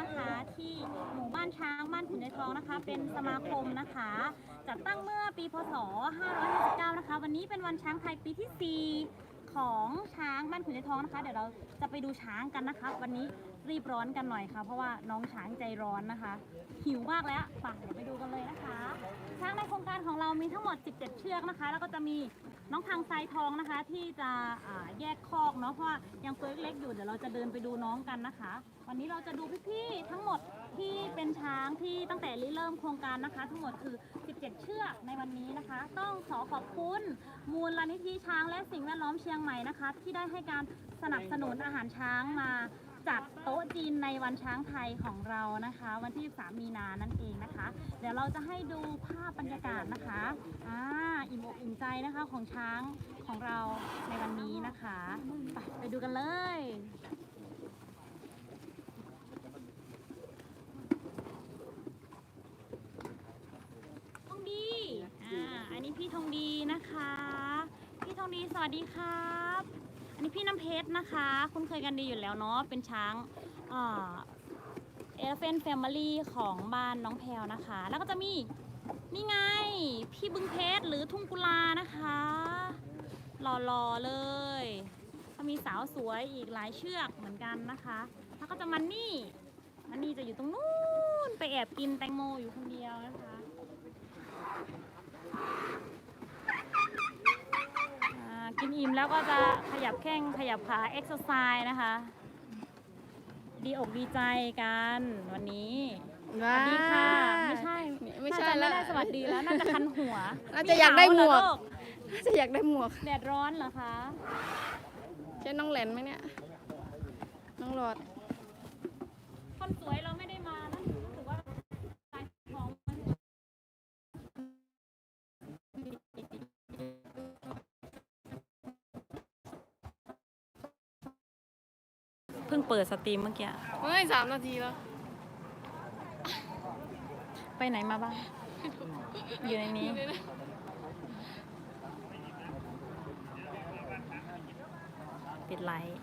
นะคะ ที่หมู่บ้านช้างบ้านขุนในทองนะคะ เป็นสมาคมนะคะ จัดตั้งเมื่อปีพศ 559 นะคะ วันนี้เป็นวันช้างไทยปีที่ 4 ของช้างบ้านขุนในทองนะคะ เดี๋ยวเราจะไปดูช้างกันนะคะ วันนี้รีบร้อนกันหน่อยค่ะ เพราะว่าน้องช้างใจร้อนนะคะ หิวมากแล้วไปเดี๋ยวไปดูกันเลยนะคะ ช้างในโครงการของเรามีทั้งหมด 17 เชือกนะคะ แล้วก็จะมี น้องทางทรายทองนะคะ ที่จะอ่าแยกคอกเนาะเพราะว่ายังตัวเล็กๆอยู่เดี๋ยวเราจะเดินไปดูน้องกันนะคะ วันนี้เราจะดูพี่ๆทั้งหมดที่เป็นช้างที่ตั้งแต่ริเริ่มโครงการนะคะ ทั้งหมดคือ 17 เชือกในวันนี้นะคะ ต้องขอขอบคุณมูลนิธิช้างและสิ่งแวดล้อมเชียงใหม่นะคะ ที่ได้ให้การสนับสนุนอาหารช้างมาจัดโต๊ะจีนในวันช้างไทยของเรานะคะ วันที่ 3 มีนานั่นเองนะคะ เดี๋ยวเราจะให้ดูภาพบรรยากาศนะคะ ใจนะคะของช้างของเราในวันนี้นะคะไปไปดูกันเลยทองดีอ่าอันนี้พี่ทองดีนะคะ พี่ทองดีสวัสดีครับ อันนี้พี่น้ำเพชรนะคะ คุ้นเคยกันดีอยู่แล้วเนาะเป็นช้างเอ่อเอลเฟนแฟมิลี่ของบ้านน้องแพลวนะคะ แล้วก็จะมี นี่ไง พี่บึงเพชรหรือทุ่งกุลานะคะหล่อๆเลยก็มีสาวสวยอีกหลายเชือกเหมือนกันนะคะแล้วก็จะมันนี่มันนี่จะอยู่ตรงนู้นไปแอบกินแตงโมอยู่คนเดียวนะคะอ่ากินอิ่มแล้วก็จะขยับแข้งขยับขาเอ็กซ์ไซส์นะคะ ดีอกดีใจกันวันนี้ สวัสดีค่ะไม่ใช่ ไม่ใช่น่าจะไม่แล้วได้สวัสดีแล้วน่าจะคันหัวน่าจะอยากได้หมวกเหรอลูน่าจะอยากได้หมวก แดดร้อนเหรอคะใช่น้องแหลนไหมเนี่ย น้องหลอด คนสวยเราไม่ได้มานะรู้สึกว่าสายของมันเพิ่งเปิดสตรีมเมื่อกี้ เฮ้ยสามนาทีแล้ว ไปไหนมาบ้าง อยู่ในนี้ปิดไลท์